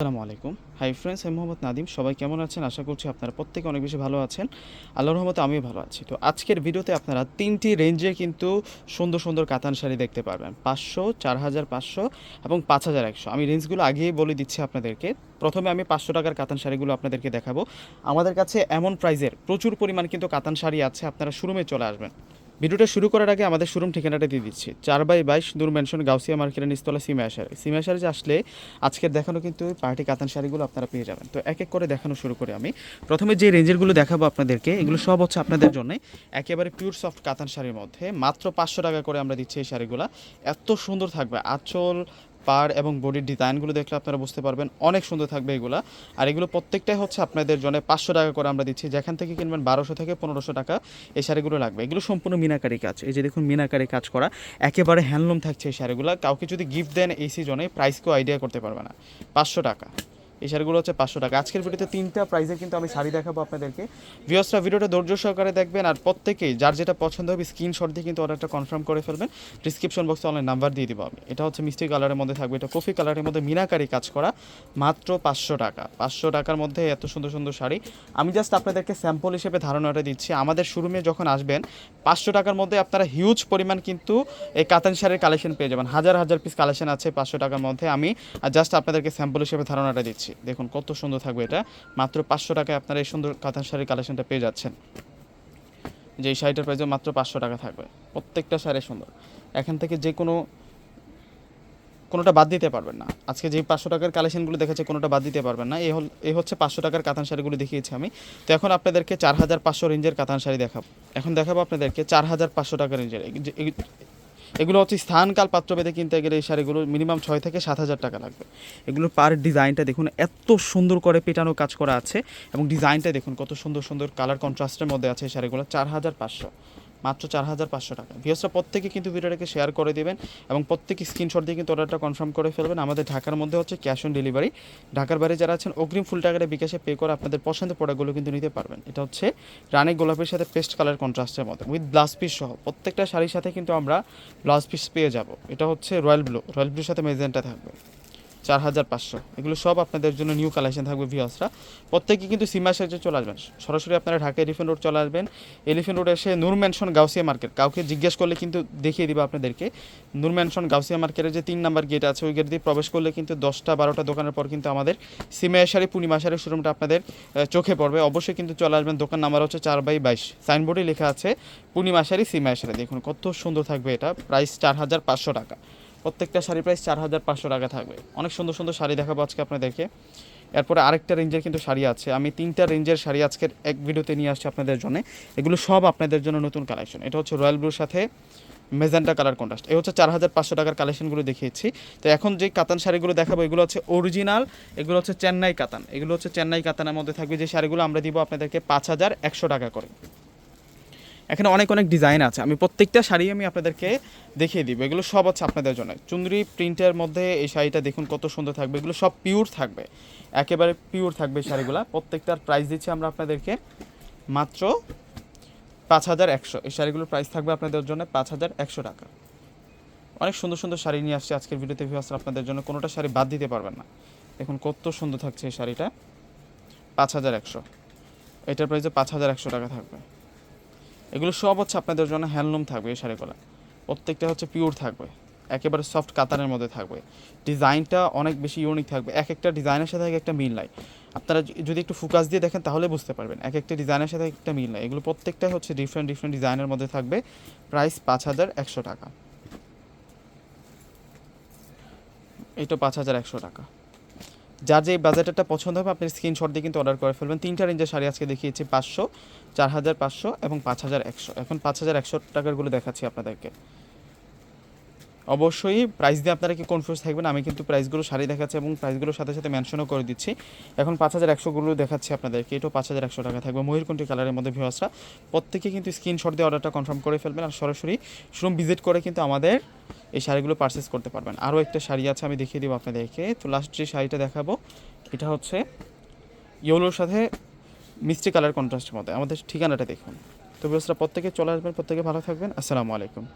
আসসালামু আলাইকুম। Hi friends, আমি মোহাম্মদ নাদিম। সবাই কেমন আছেন? আশা করছি আপনারা প্রত্যেকে অনেক বেশি ভালো আছেন। আল্লাহর রহমতে আমিও ভালো আছি। তো আজকের ভিডিওতে আপনারা তিনটি রেঞ্জে কিন্তু সুন্দর সুন্দর কাতান শাড়ি দেখতে পারবেন। পাঁচশো, চার হাজার পাঁচশো এবং পাঁচ হাজার একশো। আমি রেঞ্জগুলো আগেই বলে দিচ্ছি আপনাদেরকে। প্রথমে আমি পাঁচশো টাকার কাতান শাড়িগুলো আপনাদেরকে দেখাবো। আমাদের কাছে এমন প্রাইজের প্রচুর পরিমাণ কিন্তু কাতান শাড়ি আছে। আপনারা শোরুমে চলে আসবেন। ভিডিওটা শুরু করার আগে আমাদের শোরুম ঠিকানাটা দিয়ে দিচ্ছি। চার বাই বাইশ দূর মেনশন গাউসিয়া মার্কেটের নিস্তলা সিমা আসারে সিমা আসারে যে আসলে আজকের দেখানো কিন্তু পার্টি কাতান শাড়িগুলো আপনারা পেয়ে যাবেন। তো এক এক করে দেখানো শুরু করে আমি। প্রথমে যে রেঞ্জেরগুলো দেখাবো আপনাদেরকে, এগুলো সব হচ্ছে আপনাদের জন্য একেবারে পিওর সফট কাতান শাড়ির মধ্যে। মাত্র পাঁচশো টাকা করে আমরা দিচ্ছি এই শাড়িগুলো। এত সুন্দর থাকবে। আঁচল পার এবং বডির ডিজাইনগুলো দেখলে আপনারা বুঝতে পারবেন অনেক সুন্দর থাকবে এগুলো। আর এগুলো প্রত্যেকটাই হচ্ছে আপনাদের জন্য পাঁচশো টাকা করে আমরা দিচ্ছি। যেখান থেকে কিনবেন বারোশো থেকে পনেরোশো টাকা এই শাড়িগুলো লাগবে। এগুলো সম্পূর্ণ মিনাকারি কাজ। এই যে দেখুন মিনাকারি কাজ করা। একেবারে হ্যান্ডলুম থাকছে এই শাড়িগুলো। কাউকে যদি গিফট দেন এই সিজনে প্রাইসকেও আইডিয়া করতে পারবে না। পাঁচশো টাকা। এই শাড়িগুলো হচ্ছে পাঁচশো টাকা। আজকের ভিডিওতে তিনটা প্রাইসে কিন্তু আমি শাড়ি দেখাবো আপনাদেরকে। ভিওসরা ভিডিওটা ধৈর্য সহকারে দেখবেন আর প্রত্যেকেই যার যেটা পছন্দ হবে স্ক্রিনশট দিয়ে কিন্তু অর্ডারটা কনফার্ম করে ফেলবেন। ডিসক্রিপশন বক্সে অনলাইন নাম্বার দিয়ে দিব আমি। এটা হচ্ছে মিষ্টি কালারের মধ্যে থাকবে। এটা কফি কালারের মধ্যে মিনাকারি কাজ করা মাত্র পাঁচশো টাকা। পাঁচশো টাকার মধ্যে এত সুন্দর সুন্দর শাড়ি। আমি জাস্ট আপনাদেরকে স্যাম্পল হিসেবে ধারণাটা দিচ্ছি। আমাদের শোরুমে যখন আসবেন, পাঁচশো টাকার মধ্যে আপনারা হিউজ পরিমাণ কিন্তু এই কাতান শাড়ির কালেকশন পেয়ে যাবেন। হাজার হাজার পিস কালেকশন আছে পাঁচশো টাকার মধ্যে। আমি জাস্ট আপনাদেরকে স্যাম্পল হিসেবে ধারণাটা দিচ্ছি। দেখুন, কত সুন্দর থাকবে এটা। মাত্র পাঁচশো টাকায় আপনারা এই সুন্দর কাতান শাড়ির কালেকশনটা পেয়ে যাচ্ছেন। যে এই শাড়িটার প্রাইসও মাত্র পাঁচশো টাকা থাকবে। প্রত্যেকটা শাড়ি সুন্দর। এখান থেকে যে কোনো, কোনোটা বাদ দিতে পারবেন না। আজকে যে পাঁচশো টাকার কালেকশনগুলো দেখেছে কোনোটা বাদ দিতে পারবেন না। এই হল এই হচ্ছে পাঁচশো টাকার কাতান শাড়িগুলো দেখিয়েছি আমি। তো এখন আপনাদেরকে চার হাজার পাঁচশো রেঞ্জের কাতান শাড়ি দেখাবো। এখন দেখাবো আপনাদেরকে চার হাজার পাঁচশো টাকা রেঞ্জের। এগুলো হচ্ছে স্থানকাল পাত্রভেদে কিনতে গেলে এই শাড়িগুলো মিনিমাম ছয় থেকে সাত হাজার টাকা লাগবে। এগুলোর পার ডিজাইনটা দেখুন, এত সুন্দর করে পেটানো কাজ করা আছে এবং ডিজাইনটা দেখুন কত সুন্দর সুন্দর কালার কন্ট্রাস্টের মধ্যে আছে এই শাড়িগুলো, চার হাজার পাঁচশো। মাত্র চার হাজার পাঁচশো টাকা। ভিওসরা প্রত্যেকে কিন্তু ভিডিওটাকে শেয়ার করে দেবেন এবং প্রত্যেকে স্ক্রিনশট দিয়ে কিন্তু অর্ডারটা কনফার্ম করে ফেলবেন। আমাদের ঢাকার মধ্যে হচ্ছে ক্যাশ অন ডেলিভারি ঢাকার বাইরে যারা আছেন, অগ্রিম ফুল টাকাটা বিকাশে পে করে আপনাদের পছন্দের প্রোডাক্টগুলো কিন্তু নিতে পারবেন। এটা হচ্ছে রানী গোলাপের সাথে পেস্ট কালার কন্ট্রাস্টের মধ্যে উইথ ব্লাউজ পিস সহ। প্রত্যেকটা শাড়ির সাথে কিন্তু আমরা ব্লাউজ পিস পেয়ে যাব। এটা হচ্ছে রয়্যাল ব্লু রয়্যাল ব্লুর সাথে মেজেন্টা থাকবে। চার হাজার পাঁচশো। এগুলো সব আপনাদের জন্য নিউ কালেকশন থাকবে ভিওসরা প্রত্যেকে কিন্তু সীমা সাইজে চলে আসবেন। সরাসরি আপনারা ঢাকা এলিফেন্ট রোড চলে আসবেন। এলিফেন্ট রোড এসে নূর ম্যানশন গাউসিয়া মার্কেট কাউকে জিজ্ঞেস করলে কিন্তু দেখিয়ে দিব আপনাদেরকে। নূর ম্যানশন গাউসিয়া মার্কেটের যে তিন নাম্বার গেট আছে, ওই গেট দিয়ে প্রবেশ করলে কিন্তু দশটা বারোটা দোকানের পর কিন্তু আমাদের সিমা শাড়ি পূর্ণিমা শাড়ির শোরুমটা আপনাদের চোখে পড়বে। অবশ্যই কিন্তু চলে আসবেন। দোকান নাম্বার হচ্ছে চার বাই বাইশ। সাইনবোর্ডে লেখা আছে পূর্ণিমা শাড়ি সিমা শাড়ি দেখুন কত সুন্দর থাকবে এটা। প্রাইস চার হাজার পাঁচশো টাকা। প্রত্যেকটা শাড়ি প্রাইস চার হাজার পাঁচশো টাকা থাকবে। অনেক সুন্দর সুন্দর শাড়ি দেখাবো আজকে আপনাদেরকে। এরপরে আরেকটা রেঞ্জের কিন্তু শাড়ি আছে। আমি তিনটা রেঞ্জের শাড়ি আজকের এক ভিডিওতে নিয়ে আসছি আপনাদের জন্য। এগুলো সব আপনাদের জন্য নতুন কালেকশন এটা হচ্ছে রয়্যাল ব্লুর সাথে মেজেন্টা কালার কন্ট্রাস্ট এই হচ্ছে চার হাজার পাঁচশো টাকার কালেকশনগুলো দেখিয়েছি। তো এখন যে কাতান শাড়িগুলো দেখাবো, এগুলো হচ্ছে অরিজিনাল এগুলো হচ্ছে চেন্নাই কাতান। এগুলো হচ্ছে চেন্নাই কাতানের মধ্যে থাকবে। যে শাড়িগুলো আমরা দিব আপনাদেরকে পাঁচ হাজার একশো টাকা করে। এখানে অনেক অনেক ডিজাইন আছে। আমি প্রত্যেকটা শাড়ি আমি আপনাদেরকে দেখিয়ে দিব। এগুলো সব আছে আপনাদের জন্য। চুন্দ্রি প্রিন্টের মধ্যে এই শাড়িটা দেখুন কত সুন্দর থাকবে। এগুলো সব পিওর থাকবে। একেবারে পিওর থাকবে শাড়িগুলো। প্রত্যেকটার প্রাইস দিচ্ছি আমরা আপনাদেরকে মাত্র পাঁচ হাজার একশো। এই শাড়িগুলোর প্রাইস থাকবে আপনাদের জন্য পাঁচ হাজার একশো টাকা। অনেক সুন্দর সুন্দর শাড়ি নিয়ে আসছে আজকের ভিডিওতে। ভিউয়ার্স আপনাদের জন্য কোনোটা শাড়ি বাদ দিতে পারবেন না। দেখুন কত সুন্দর থাকছে এই শাড়িটা। পাঁচ হাজার একশো। এটার প্রাইসে পাঁচ হাজার একশো টাকা থাকবে। এগুলো সব হচ্ছে আপনাদের জন্য হ্যান্ডলুম থাকবে এই শাড়িগুলো। প্রত্যেকটা হচ্ছে পিওর থাকবে। একেবারে সফট কাতানের মধ্যে থাকবে। ডিজাইনটা অনেক বেশি ইউনিক থাকবে। এক একটা ডিজাইনের সাথে এক একটা মিল নাই। আপনারা যদি একটু ফোকাস দিয়ে দেখেন তাহলে বুঝতে পারবেন। এক একটা ডিজাইনের সাথে এক একটা মিল নাই। এগুলো প্রত্যেকটাই হচ্ছে ডিফারেন্ট ডিফারেন্ট ডিজাইনের মধ্যে থাকবে। প্রাইস পাঁচ হাজার একশো টাকা। এইটা পাঁচ হাজার একশো টাকা। যার যে বাজেটটা পছন্দ হবে, আপনি স্ক্রিনশট দিয়ে কিন্তু অর্ডার করে ফেলবেন। তিনটা রেঞ্জের শাড়ি আজকে দেখিয়েছি, পাঁচশো, চার হাজার পাঁচশো এবং পাঁচ হাজার একশো। এখন পাঁচ হাজার একশো টাকারগুলো দেখাচ্ছি আপনাদেরকে। অবশ্যই প্রাইস দিয়ে আপনারা কি কনফিউজ থাকবেন? আমি কিন্তু প্রাইসগুলো শাড়ি দেখাচ্ছি এবং প্রাইসগুলোর সাথে সাথে মেনশনও করে দিচ্ছি। এখন পাঁচ হাজার একশোগুলো দেখাচ্ছি আপনাদেরকে। এটাও পাঁচ হাজার একশো টাকা থাকবে। ময়ূরকণ্ঠী কালারের মধ্যে ভিওয়াসরা প্রত্যেকে কিন্তু স্ক্রিনশট দিয়ে অর্ডারটা কনফার্ম করে ফেলবেন আর সরাসরি শোরুম ভিজিট করে কিন্তু আমাদের এই শাড়িগুলো পারচেস করতে পারবেন। আরও একটা শাড়ি আছে, আমি দেখিয়ে দেবো আপনাদেরকে। তো লাস্ট যে শাড়িটা দেখাবো, এটা হচ্ছে ইয়েলোর সাথে মিষ্টি কালার কন্ট্রাস্টের মধ্যে। আমাদের ঠিকানাটা দেখুন। তো ভিউয়ার্সরা প্রত্যেকে চলে আসবেন, প্রত্যেকে ভালো থাকবেন। আসসালামু আলাইকুম।